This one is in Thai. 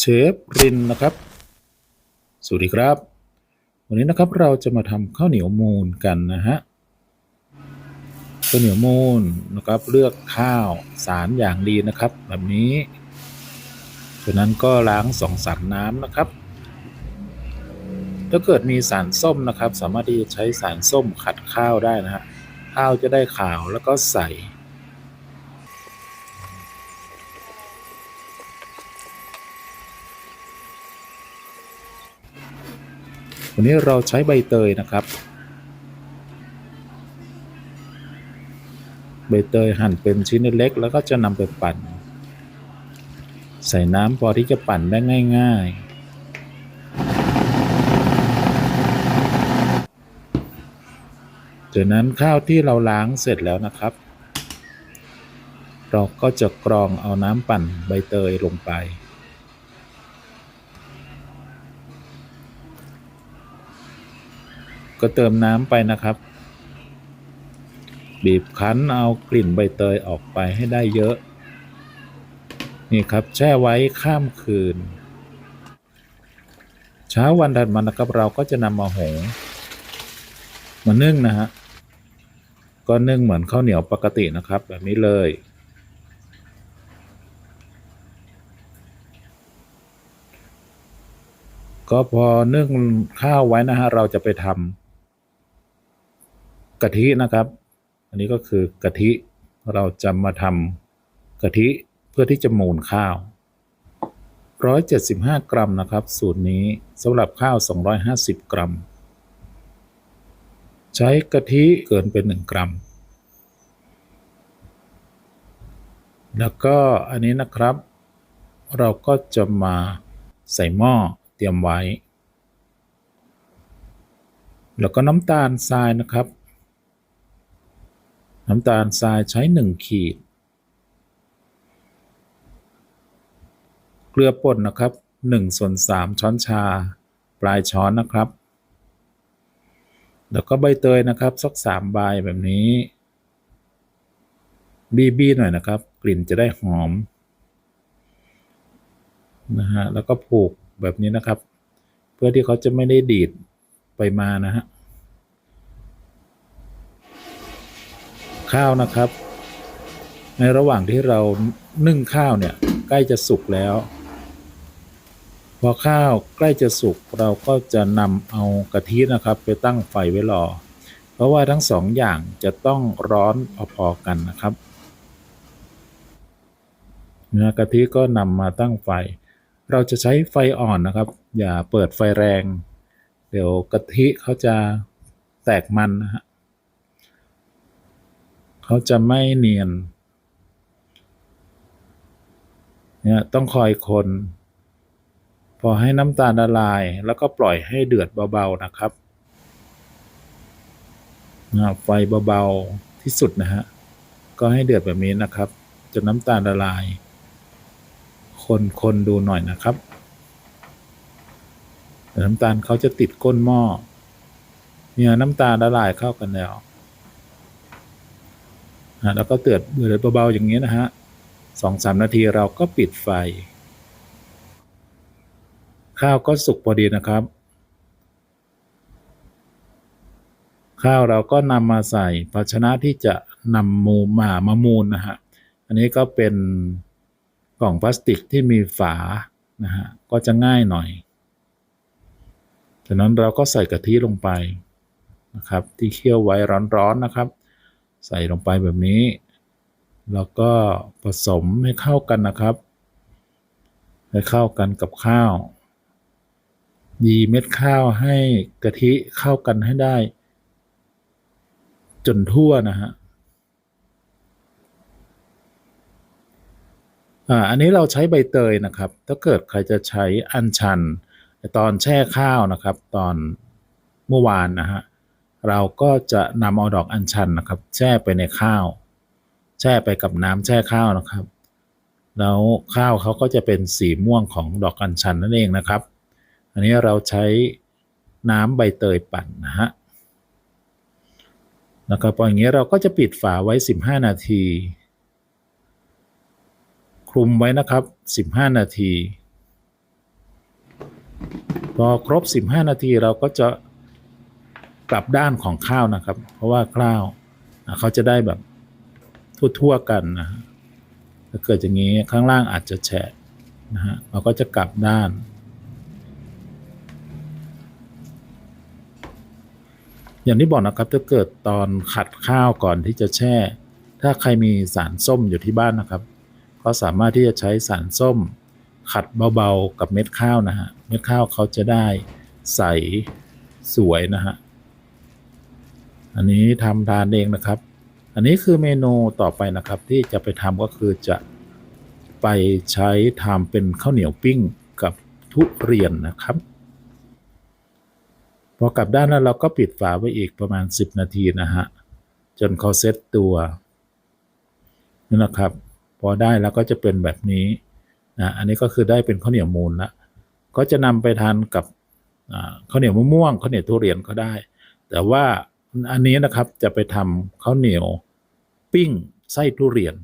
เชฟรินนะครับ สวัสดีครับ วันนี้นะครับเราจะมาทำข้าวเหนียวมูนกันนะฮะ ข้าวเหนียวมูนนะครับเลือกข้าวสารอย่างดีนะครับ แบบนี้จากนั้นก็ล้างสองสามน้ำนะครับ ถ้าเกิดมีสารส้มนะครับ สามารถที่จะใช้สารส้มขัดข้าวได้นะฮะ ข้าวจะได้ขาวแล้วก็ใส วันนี้เราใช้ใบเตยนะครับ ใบเตยหั่นเป็นชิ้นเล็กแล้วก็จะนำไปปั่น ใส่น้ำพอที่จะปั่นได้ง่าย ๆจากนั้นข้าวที่เราล้างเสร็จแล้วนะครับ เราก็จะกรองเอาน้ำปั่นใบเตยลงไป ก็เติมน้ำไปนะครับ บีบคั้นเอากลิ่นใบเตยออกไปให้ได้เยอะ นี่ครับแช่ไว้ข้ามคืน เช้าวันถัดมานะครับเราก็จะนำมาหุงมานึ่งนะฮะก็นึ่งเหมือนข้าวเหนียวปกตินะครับ แบบนี้เลยก็พอนึ่งข้าวไว้นะฮะเราจะไปทำ กะทินะครับ อันนี้ก็คือกะทิเราจะมาทำกะทิเพื่อที่จะมูนข้าว 175 กรัมนะครับ สูตรนี้สำหรับข้าว 250 กรัม ใช้กะทิเกินเป็น 1 กรัม แล้วก็อันนี้นะครับ เราก็จะมาใส่หม้อเตรียมไว้ แล้วก็น้ำตาลทรายนะครับ น้ำตาลทรายใช้ 1 ขีด เกลือป่นนะครับ1ส่วน3ช้อนชา ปลายช้อนนะครับ แล้วก็ใบเตยนะครับสัก3ใบแบบนี้ บีบีหน่อยนะครับ กลิ่นจะได้หอมนะฮะแล้วก็ผูกแบบนี้นะครับ เพื่อที่เขาจะไม่ได้ดีดไปมานะฮะ ข้าวนะครับ ในระหว่างที่เรานึ่งข้าวเนี่ยใกล้จะสุกแล้ว พอข้าวใกล้จะสุกเราก็จะนำเอากะทินะครับ ไปตั้งไฟไว้รอ เพราะว่าทั้งสองอย่างจะต้องร้อนพอๆกันนะครับเนื้อกะทิก็นำมาตั้งไฟ เราจะใช้ไฟอ่อนนะครับ อย่าเปิดไฟแรง เดี๋ยวกะทิเขาจะแตกมันนะฮะ เขาจะไม่เนียนเนี่ยต้องคอยคน พอให้น้ำตาลละลาย แล้วก็ปล่อยให้เดือดเบาๆนะครับนะไฟเบาๆที่สุดนะฮะ ก็ให้เดือดแบบนี้นะครับ จนน้ำตาลละลาย คนคนดูหน่อยนะครับน้ำตาลเขาจะติดก้นหม้อเนี่ยน้ำตาลละลายเข้ากันแล้ว นะแล้วก็เตือดเดือดเบาๆอย่างนี้นะฮะสองสามนาทีเราก็ปิดไฟ ข้าวก็สุกพอดีนะครับ ข้าวเราก็นำมาใส่ภาชนะที่จะนำมูมามะมูลนะฮะอันนี้ก็เป็นกล่องพลาสติกที่มีฝานะฮะก็จะง่ายหน่อยจากนั้นเราก็ใส่กะทิลงไปนะครับ ที่เคี่ยวไว้ร้อนๆนะครับ ใส่ลงไปแบบนี้ แล้วก็ผสมให้เข้ากันนะครับ ให้เข้ากันกับข้าวยีเม็ดข้าวให้กะทิเข้ากันให้ได้ จนทั่วนะฮะอ่าอันนี้เราใช้ใบเตยนะครับ ถ้าเกิดใครจะใช้อัญชัน ตอนแช่ข้าวนะครับ ตอนเมื่อวานนะฮะ เราก็จะนำเอาดอกอัญชันนะครับ แช่ไปในข้าว แช่ไปกับน้ำแช่ข้าวนะครับ แล้วข้าวเขาก็จะเป็นสีม่วงของดอกอัญชันนั่นเองนะครับ อันนี้เราใช้น้ำใบเตยปั่นนะฮะนะครับพออย่างนี้เราก็จะปิดฝาไว้ 15 นาที คลุมไว้นะครับ 15 นาที พอครบ 15 นาทีเราก็จะ กลับด้านของข้าวนะครับ เพราะว่าข้าวเขาจะได้แบบทั่วๆกันนะฮะถ้าเกิดอย่างนี้ข้างล่างอาจจะแฉะนะฮะเราก็จะกลับด้าน อย่างที่บอกนะครับถ้าเกิดตอนขัดข้าวก่อนที่จะแช่ ถ้าใครมีสารส้มอยู่ที่บ้านนะครับ ก็สามารถที่จะใช้สารส้ม ขัดเบาๆกับเม็ดข้าวนะฮะเม็ดข้าวเขาจะได้ใสสวยนะฮะ อันนี้ทำทานเองนะครับ อันนี้คือเมนูต่อไปนะครับ ที่จะไปทำก็คือจะไปใช้ทำเป็นข้าวเหนียวปิ้งกับทุเรียนนะครับ พอกลับด้านแล้วเราก็ปิดฝาไว้อีกประมาณ 10 นาทีนะฮะ จนเขาเซตตัวนี่นะครับ พอได้แล้วก็จะเป็นแบบนี้นะอันนี้ก็คือได้เป็นข้าวเหนียวมูลละก็จะนำไปทานกับข้าวเหนียวมะม่วงข้าวเหนียวทุเรียนก็ได้ แต่ว่า อันนี้นะครับจะไปทำข้าวเหนียวปิ้งไส้ทุเรียน